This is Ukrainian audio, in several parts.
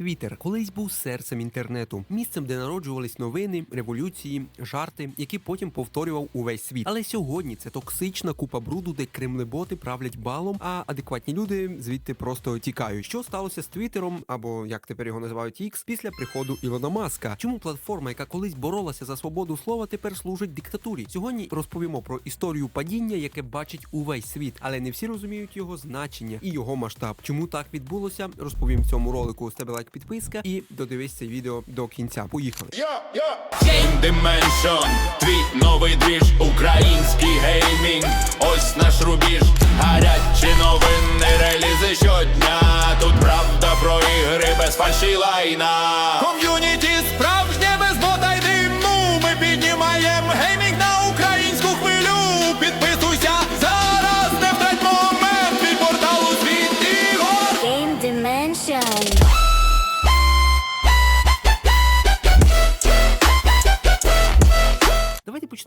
Твіттер колись був серцем інтернету, місцем, де народжувались новини, революції, жарти, які потім повторював увесь світ. Але сьогодні це токсична купа бруду, де кремлеботи правлять балом, а адекватні люди звідти просто тікають. Що сталося з Твіттером, або як тепер його називають X, після приходу Ілона Маска? Чому платформа, яка колись боролася за свободу слова, тепер служить диктатурі? Сьогодні розповімо про історію падіння, яке бачить увесь світ, але не всі розуміють його значення і його масштаб. Чому так відбулося? Розповім в цьому ролику. З лайк, підписка і додивись це відео до кінця. Поїхали. Game Dimension, твій новий двіж, український геймінг, ось наш рубіж, гарячі новини, релізи щодня. Тут правда про ігри без фальші лайна.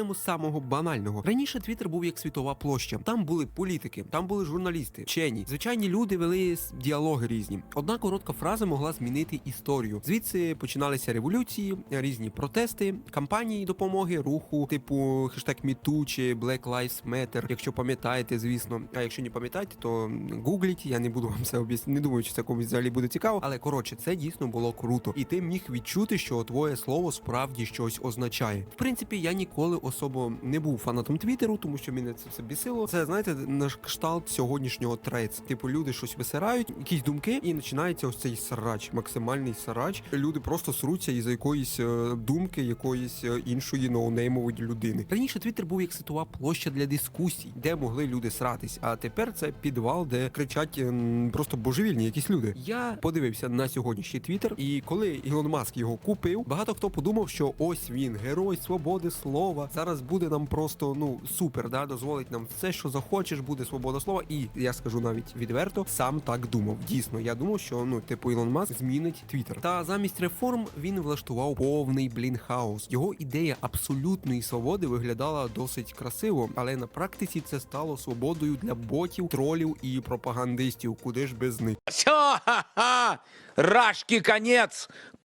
Почнемо з самого банального. Раніше Твіттер був як світова площа. Там були політики, там були журналісти, вчені. Звичайні люди вели діалоги різні. Одна коротка фраза могла змінити історію. Звідси починалися революції, різні протести, кампанії допомоги, руху, типу хештег MeToo чи Black Lives Matter, якщо пам'ятаєте, звісно. А якщо не пам'ятаєте, то гугліть. Я не буду вам це об'яснити. Не думаю, чи це комусь взагалі буде цікаво. Але коротше, це дійсно було круто. І ти міг відчути, що твоє слово справді щось означає. В принципі, я ніколи особо не був фанатом Твіттеру, тому що мене це все бісило. Це знаєте, наш кшталт сьогоднішнього трец. Типу, люди щось висирають, якісь думки, і починається ось цей срач, максимальний срач. Люди просто сруться із якоїсь е, думки, якоїсь е, іншої ноунеймової людини. Раніше Твіттер був як світова площа для дискусій, де могли люди сратись. А тепер це підвал, де кричать ем, просто божевільні якісь люди. Я подивився на сьогоднішній Твіттер, і коли Ілон Маск його купив, багато хто подумав, що ось він, герой свободи слова. Зараз буде нам просто ну супер, да, дозволить нам все, що захочеш, буде свобода слова. І я скажу навіть відверто, сам так думав. Дійсно, я думав, що ну типу Ілон Маск змінить Твіттер. Та замість реформ він влаштував повний блін хаос. Його ідея абсолютної свободи виглядала досить красиво, але на практиці це стало свободою для ботів, тролів і пропагандистів. Куди ж без них? Все, ха-ха! Рашки конец!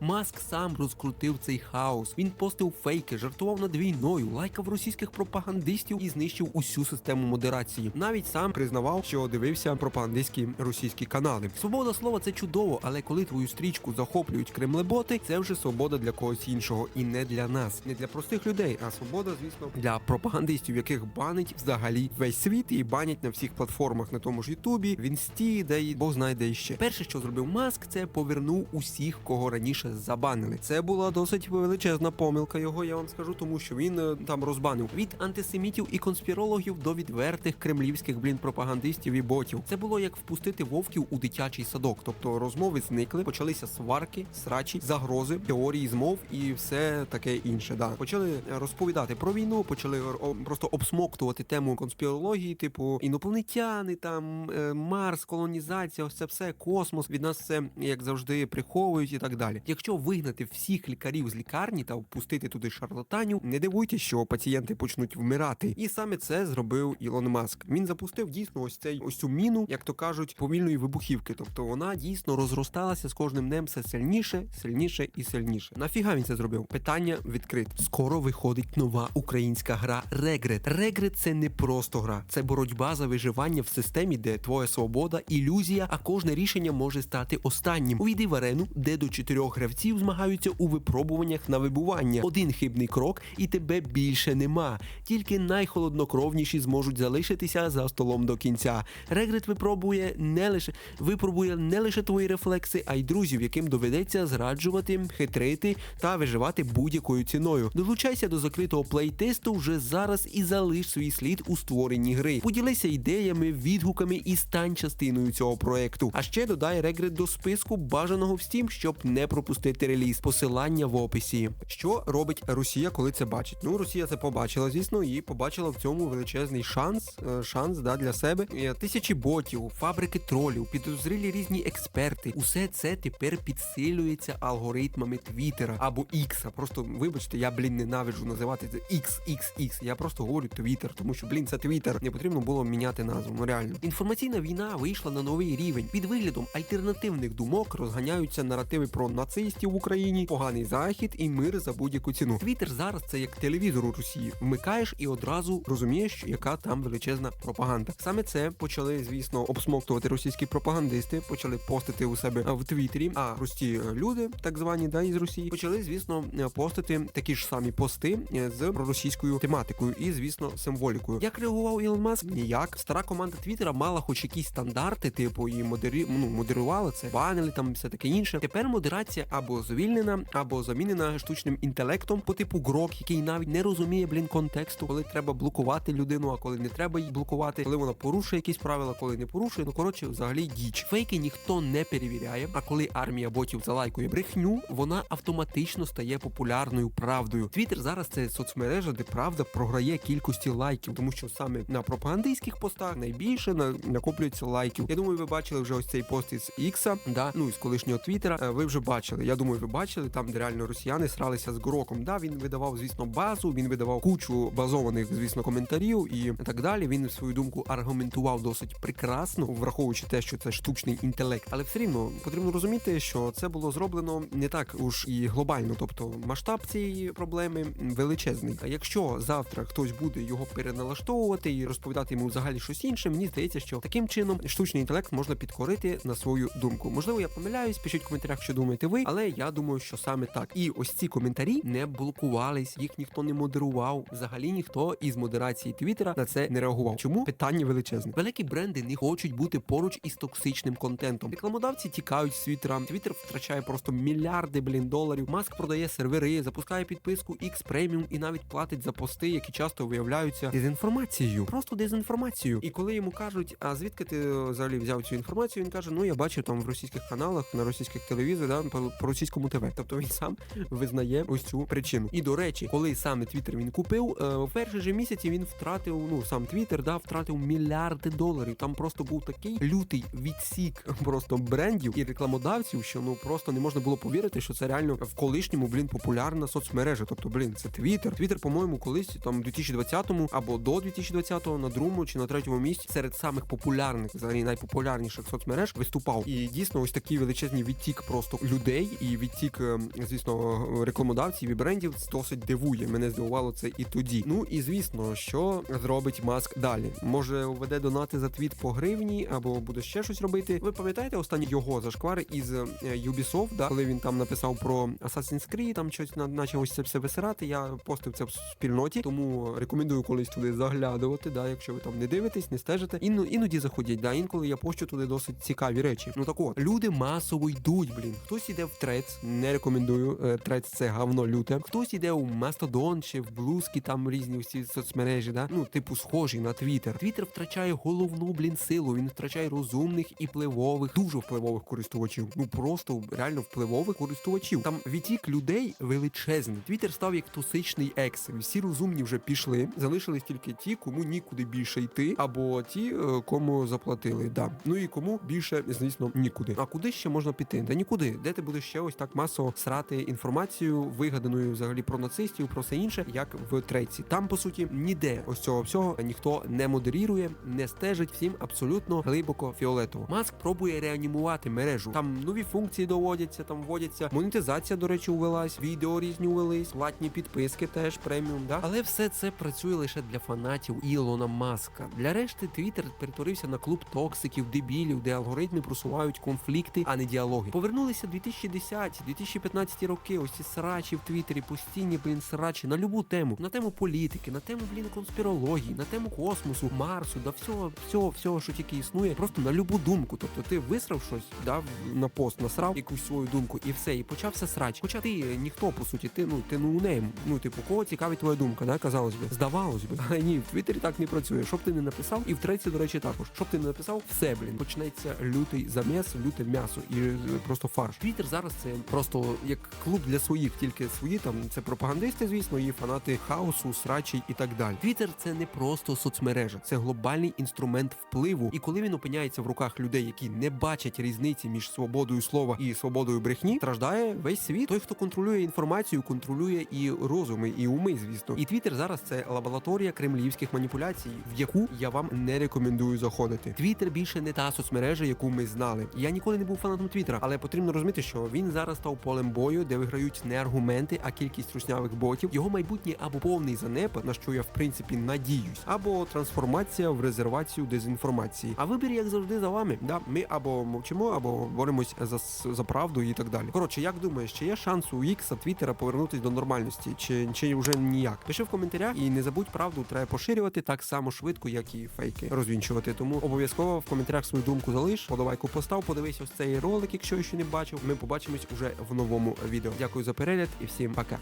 Маск сам розкрутив цей хаос. Він постив фейки, жартував над війною, лайкав російських пропагандистів і знищив усю систему модерації. Навіть сам признавав, що дивився пропагандистські російські канали. Свобода слова це чудово, але коли твою стрічку захоплюють кремлеботи, це вже свобода для когось іншого і не для нас, не для простих людей, а свобода, звісно, для пропагандистів, яких банить взагалі весь світ і банять на всіх платформах, на тому ж Ютубі, в інсті, де й Бог знає де іще. Перше, що зробив Маск, це повернув усіх, кого раніше забанили. Це була досить величезна помилка його, я вам скажу, тому що він е, там розбанив від антисемітів і конспірологів до відвертих кремлівських блін пропагандистів і ботів. Це було як впустити вовків у дитячий садок. Тобто розмови зникли, почалися сварки, срачі, загрози, теорії змов і все таке інше. Да. Почали розповідати про війну, почали просто обсмоктувати тему конспірології, типу інопланетяни, там е, Марс, колонізація, ось це все, космос. Від нас це як завжди приховують і так далі. Якщо вигнати всіх лікарів з лікарні та впустити туди шарлатанів, не дивуйтесь, що пацієнти почнуть вмирати. І саме це зробив Ілон Маск. Він запустив дійсно ось цей ось цю міну, як то кажуть, повільної вибухівки. Тобто вона дійсно розросталася з кожним днем все сильніше, сильніше і сильніше. Нафіга він це зробив? Питання відкрите. Скоро виходить нова українська гра Регрет. Регрет це не просто гра, це боротьба за виживання в системі, де твоя свобода, ілюзія, а кожне рішення може стати останнім. Увійди в арену, де до чотирьох гравців змагаються у випробуваннях на вибування. Один хибний крок, і тебе більше нема. Тільки найхолоднокровніші зможуть залишитися за столом до кінця. Регрет випробує не лише випробує не лише твої рефлекси, а й друзів, яким доведеться зраджувати, хитрити та виживати будь-якою ціною. Долучайся до закритого плейтесту вже зараз і залиш свій слід у створенні гри. Поділися ідеями, відгуками і стань частиною цього проекту. А ще додай регрет до списку бажаного в Steam, щоб не пропустити відпустити реліз. Посилання в описі. Що робить Росія, коли це бачить? Ну, Росія це побачила, звісно, і побачила в цьому величезний шанс, е, шанс да, для себе. Е, Тисячі ботів, фабрики тролів, підозрілі різні експерти. Усе це тепер підсилюється алгоритмами Твіттера або Ікса. Просто вибачте, я блін ненавиджу називати це XXX. Я просто говорю Твіттер, тому що блін, це Твіттер. Не потрібно було міняти назву. Ну реально. Інформаційна війна вийшла на новий рівень. Під виглядом альтернативних думок розганяються наративи про нацистів в Україні, поганий захід і мир за будь-яку ціну. Твіттер зараз це як телевізор у Росії. Вмикаєш і одразу розумієш, яка там величезна пропаганда. Саме це почали, звісно, обсмоктувати російські пропагандисти, почали постити у себе в Твіттері. А прості е, люди, так звані, да, із Росії, почали, звісно, е, постити такі ж самі пости е, з проросійською тематикою і, звісно, символікою. Як реагував Ілон Маск? Ніяк. Стара команда Твіттера мала хоч якісь стандарти, типу, і модері... ну, модерувала це, банили там все таке інше. Тепер модерація або звільнена, або замінена штучним інтелектом по типу Грок, який навіть не розуміє блін контексту, коли треба блокувати людину, а коли не треба її блокувати, коли вона порушує якісь правила, коли не порушує. Ну коротше, взагалі діч. Фейки ніхто не перевіряє. А коли армія ботів залайкує брехню, вона автоматично стає популярною правдою. Твіттер зараз це соцмережа, де правда програє кількості лайків, тому що саме на пропагандистських постах найбільше на накоплюється лайків. Я думаю, ви бачили вже ось цей пост із Ікса, да ну із колишнього Твіттера. Е, Ви вже бачили. Я думаю, ви бачили там, де реально росіяни сралися з Гроком. Да, він видавав, звісно, базу, він видавав кучу базованих, звісно, коментарів і так далі. Він свою думку аргументував досить прекрасно, враховуючи те, що це штучний інтелект. Але все рівно потрібно розуміти, що це було зроблено не так уж і глобально, тобто масштаб цієї проблеми величезний. А якщо завтра хтось буде його переналаштовувати і розповідати йому взагалі щось інше, мені здається, що таким чином штучний інтелект можна підкорити на свою думку. Можливо, я помиляюсь, пишіть в коментарях, що думаєте ви, але я думаю, що саме так. І ось ці коментарі не блокувались, їх ніхто не модерував. Взагалі ніхто із модерації Твіттера на це не реагував. Чому питання величезне? Великі бренди не хочуть бути поруч із токсичним контентом. Рекламодавці тікають з Твіттера. Твіттер втрачає просто мільярди блін доларів. Маск продає сервери, запускає підписку X Premium і навіть платить за пости, які часто виявляються дезінформацією. Просто дезінформацією. І коли йому кажуть, а звідки ти е, взагалі взяв цю інформацію? Він каже: Ну я бачив там в російських каналах, на російських телевізорах, да, по, російському ТВ. Тобто він сам визнає ось цю причину. І до речі, коли саме Твіттер він купив, е, в перші же місяці він втратив, ну сам Твіттер, да, втратив мільярди доларів. Там просто був такий лютий відсік просто брендів і рекламодавців, що ну просто не можна було повірити, що це реально в колишньому блін популярна соцмережа. Тобто, блін, це Твіттер. Твіттер, по-моєму, колись там 2020-му або до 2020-го на другому чи на третьому місці серед самих популярних, взагалі найпопулярніших соцмереж виступав. І дійсно, ось такий величезний відтік просто людей і відтік, е, звісно, рекламодавців і брендів досить дивує. Мене здивувало це і тоді. Ну і звісно, що зробить маск далі. Може введе донати за твіт по гривні, або буде ще щось робити. Ви пам'ятаєте останні його зашквари із е, Ubisoft, да, коли він там написав про Assassin's Creed, там щось на- наче ось це все висирати. Я постив це в спільноті, тому рекомендую колись туди заглядувати. Да, якщо ви там не дивитесь, не стежите. Іно, іноді заходять. Да, інколи я пощу туди досить цікаві речі. Ну так от, люди масово йдуть, блін. Хтось іде в трец, не рекомендую. Трец це говно люте. Хтось іде у Мастодон чи в Блузки, там різні всі соцмережі, да? ну, типу, схожі на Твіттер. Твіттер втрачає головну, блін, силу. Він втрачає розумних і впливових, дуже впливових користувачів. Ну просто реально впливових користувачів. Там відтік людей величезний. Твіттер став як токсичний екс. Всі розумні вже пішли. Залишились тільки ті, кому нікуди більше йти, або ті, е, кому заплатили. Да. Ну і кому більше, звісно, нікуди. А куди ще можна піти? Та нікуди. Де ти будеш ще ось так масово срати інформацію, вигаданою взагалі про нацистів, про все інше, як в трейці. Там по суті ніде ось цього всього ніхто не модерірує, не стежить всім абсолютно глибоко фіолетово. Маск пробує реанімувати мережу. Там нові функції доводяться, там вводяться. Монетизація, до речі, увелась, відео різні увелись, платні підписки теж преміум. Да, але все це працює лише для фанатів Ілона Маска. Для решти Твіттер перетворився на клуб токсиків, дебілів, де алгоритми просувають конфлікти, а не діалоги. Повернулися 2010-2015 роки. Ось ці срачі в Твіттері, постійні блін срачі на любу тему, на тему політики, на тему блін конспірології, на тему космосу, Марсу, да всього, всього, всього, що тільки існує, просто на любу думку. Тобто ти висрав щось, дав на пост, насрав якусь свою думку, і все, і почався срач. Хоча ти ніхто по суті, ти ну ти ну ноунейм. Ну типу, кого цікавить твоя думка, да? казалось би, здавалось би. Але ні, в Твіттері так не працює. Щоб ти не написав, і в треці, до речі, також. Щоб ти не написав, все, блін, почнеться лютий заміс, люте м'ясо і просто фарш. Твіттер зараз зараз це просто як клуб для своїх, тільки свої там це пропагандисти, звісно, і фанати хаосу, срачі і так далі. Твіттер – це не просто соцмережа, це глобальний інструмент впливу. І коли він опиняється в руках людей, які не бачать різниці між свободою слова і свободою брехні, страждає весь світ. Той, хто контролює інформацію, контролює і розуми, і уми, звісно. І Твіттер зараз це лабораторія кремлівських маніпуляцій, в яку я вам не рекомендую заходити. Твіттер більше не та соцмережа, яку ми знали. Я ніколи не був фанатом Твіттера, але потрібно розуміти, що він зараз став полем бою, де виграють не аргументи, а кількість руснявих ботів. Його майбутнє або повний занепад, на що я в принципі надіюсь, або трансформація в резервацію дезінформації. А вибір, як завжди, за вами. Да, ми або мовчимо, або боремось за, за правду і так далі. Коротше, як думаєш, чи є шанс у Ікса Твіттера повернутись до нормальності, чи, чи вже ніяк? Пиши в коментарях і не забудь правду, треба поширювати так само швидко, як і фейки розвінчувати. Тому обов'язково в коментарях свою думку залиш, подавайку постав, подивись ось цей ролик, якщо ще не бачив. Ми побачимось уже в новому відео. Дякую за перегляд і всім пока.